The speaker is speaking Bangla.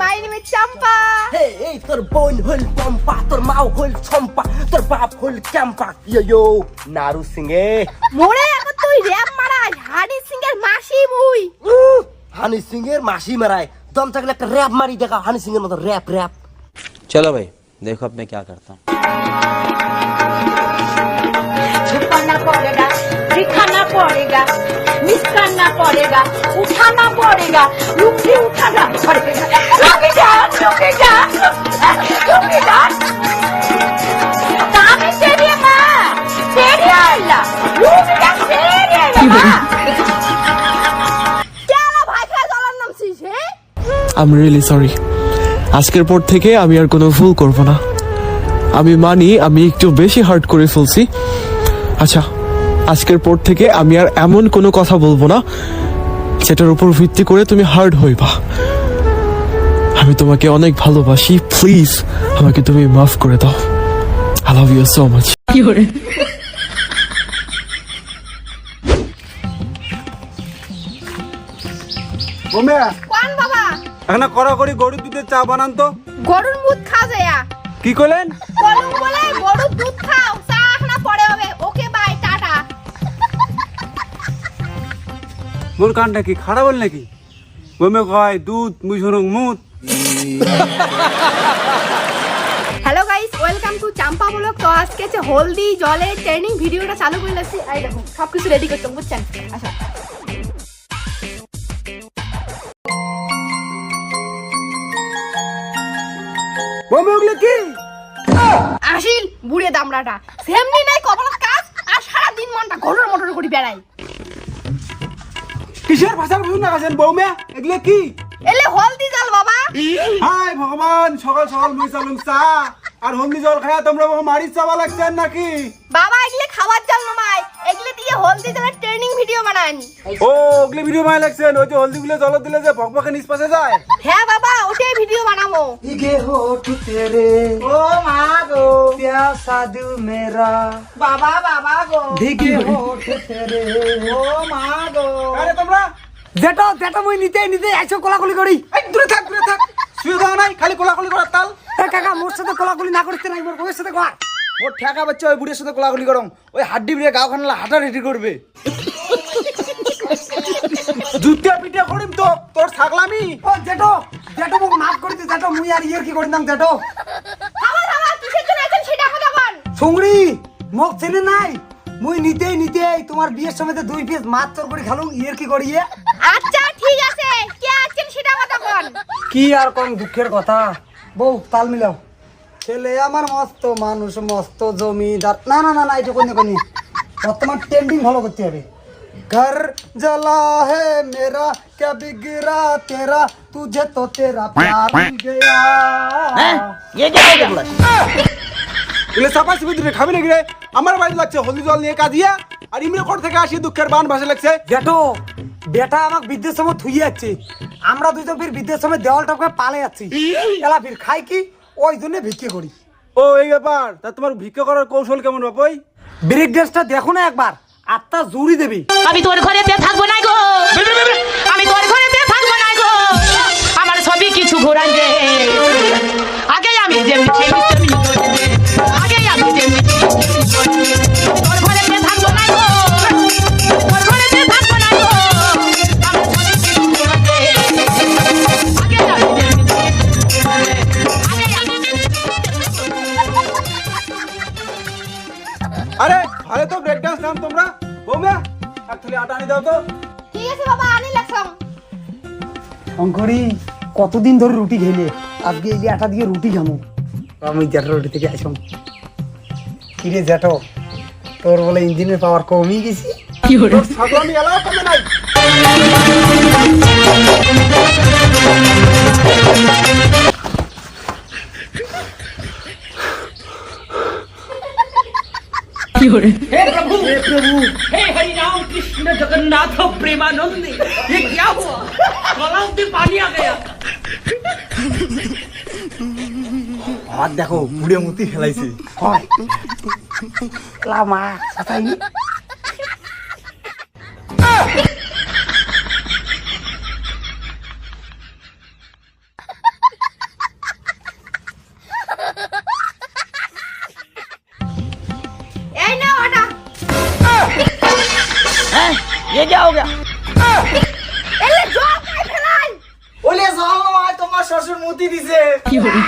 মাই নেম ইজ চাম্পা হে এই তোর বোন হল পম্পা তোর মাও হল ছম্পা তোর বাপ হল ক্যাম্পা ইয়ো ইয়ো নারু সিংহে মোরে এখন তুই র‍্যাপ মারাই হানি সিং এর মাসি মুই উহ, হানি সিং এর মাসি মারায় দম থাকলে একটা র্যাপ মারি দেখা হানি সিং এর মতো র্যাপ র্যাপ चलो भाई देखो अब मैं क्या करता हूँ छुपाना पड़ेगा दिखाना पड़ेगा मिस करना पड़ेगा उठाना पड़ेगा रुक से उठाना पड़ेगा আই এম রিয়েলি সরি আজকের পর থেকে আমি আর কোনো ভুল করব না। আমি মানি আমি একটু বেশি হার্ট করে ফেলছি। আচ্ছা আজকের পর থেকে আমি আর এমন কোনো কথা বলব না সেটার উপর ভিত্তি করে তুমি হার্ড হইবা। আমি তোমাকে অনেক ভালোবাসি প্লিজ আমাকে তুমি মাফ করে দাও। I love you so much কোন বাবা? এখানে কড়াকড়ি গরুর দুধের চা বানান তো। গরুর দুধ খাও যায়া। কি করলেন কলম বলে গরুর দুধ খাও চা এখনা পরে হবে। Okay bye tata. মোর কানটা কি খারাপ হল নাকি? বোমে কয় দুধ মুসুরং মুত hello guys welcome to Champa blog তো আজকে যে হলদি জলে ট্রেনিং ভিডিওটা চালু করে লাগছি এই দেখুন সবকিছু রেডি করতাম বুঝছেন? আচ্ছা। বোমে ওগুলো কি? আসিল বুড়ে দামড়াটা। সেমনি নাই কপালত কাজ আর সারা দিন মনটা ঘটর মটর করে বেড়াই কিসের ভাষা বুঝুন না গেছেন বৌমে? এগুলো কি? এলে হলদি জল বাবা। হাই ভগবান সকাল সকাল মুই চালুম চা আর হলদি জল খায়া তোমরা মারি চাওয়া লাগছেন নাকি? বাবা এগুলো খাবার জল নমাই এগুলো দিয়ে হলদি জলের ট্রেনিং ভিডিও বানান ও ওগুলো ভিডিও মায় লাগছেন ওই যে হলদি গুলো জল দিলে যে ভকভকে নিষ্পাসে যায়। হ্যাঁ বাবা ওটাই ভিডিও বানাবো। ইগে হোঠ তেরে ও মা গো। প্যাসা দিল মেরা। বাবা বাবা গো। দিগে হোঠ তেরে ও মা গো। আরে তোমরা যেটা যেটা মই নিতে নিতে আইছো কোলাকুলি করি এই দূরে থাক দূরে থাক। শুয়ে দাও নাই খালি কোলাকুলি করার তাল। এ কাকা মোর সাথে কোলাকুলি না করিতে নাই মোর বউয়ের সাথে কর ওর ঠেকা বাচ্চা ওই বুড়ির সাথে কোলাগুলি করম ওই হাড্ডি বিড়ে গাও খানালা হাঁটা রেডি করবে। জুতিয়া পিটিয়া করিম তো তোর ছাগলামি? ও জেটো জেটো মোক মাফ করে দে জেটো মুই আর ইয়ের কি করি নাম জেটো খাবার খাবার কিসের জন্য আছেন সেটা কথা বল। সুংরি মোক চেনে নাই? মুই নিতেই নিতেই তোমার বিয়ের সময় দুই পিস মাছ চর করে খালুম ইয়ের কি করিয়ে আচ্ছা ঠিক আছে। কে আছেন সেটা কথা বল। কি আর কম দুঃখের কথা? বউ তাল মিলাও। ছেলে আমার মস্ত মানুষ মস্ত জমিদার না না না না এটা কোনে কোনে বর্তমান ট্রেন্ডিং ফলো করতে হবে ঘর জ্বলা হে মেরা क्या बिगड़ा तेरा तुझे तो तेरा प्यार मिल गया এগুলো চাপা চিপি দিলে খাবি নাকি রে আমার বাড়ি লাগছে হলদি জল নিয়ে কাঁদিয়া আর ইমরে কোট থেকে আসি দুঃখের বান ভাসে লাগছে জেঠো বেটা আমাকে বিদ্যুৎ সময় থুই যাচ্ছে আমরা দুজন ফির বিদ্যুৎ সময় দেওয়াল টপকে পালে যাচ্ছি এলা ফির খাই কি ওই জন্য ভিক্ষে করি ও এই ব্যাপার তা তোমার ভিক্ষা করার কৌশল কেমন বাপই ব্রেক ড্রেসটা দেখো না একবার আত্মা জুড়ি দেবি আমি তোর ঘরে থাকব না গো আমি তোর ঘরেতে নাম তোমরা? বৌমা এক থালি আটা আনি দাও তো। ঠিক আছে বাবা আনি অঙ্করি কতদিন ধরে রুটি খেলে আজকে এই আটা দিয়ে রুটি খামো আমি জ্যাঠা রুটি থেকে আসলাম কিরে জ্যাঠো তোর বলে ইঞ্জিনের পাওয়ার কমই গেছি? এলাও কমে নাই। हे हरि राम कृष्ण जगन्नाथ प्रेमानंद ये क्या हुआ गलाव में पानी आ गया আর দেখো বুড়ে মুতি ফেলাইছে হয় লামা সাতাই ये क्या हो गया? এলে জল খাই ফেলাই। ওলে জল নয় তোমার শ্বশুর মুতি দিছে। কি হলো?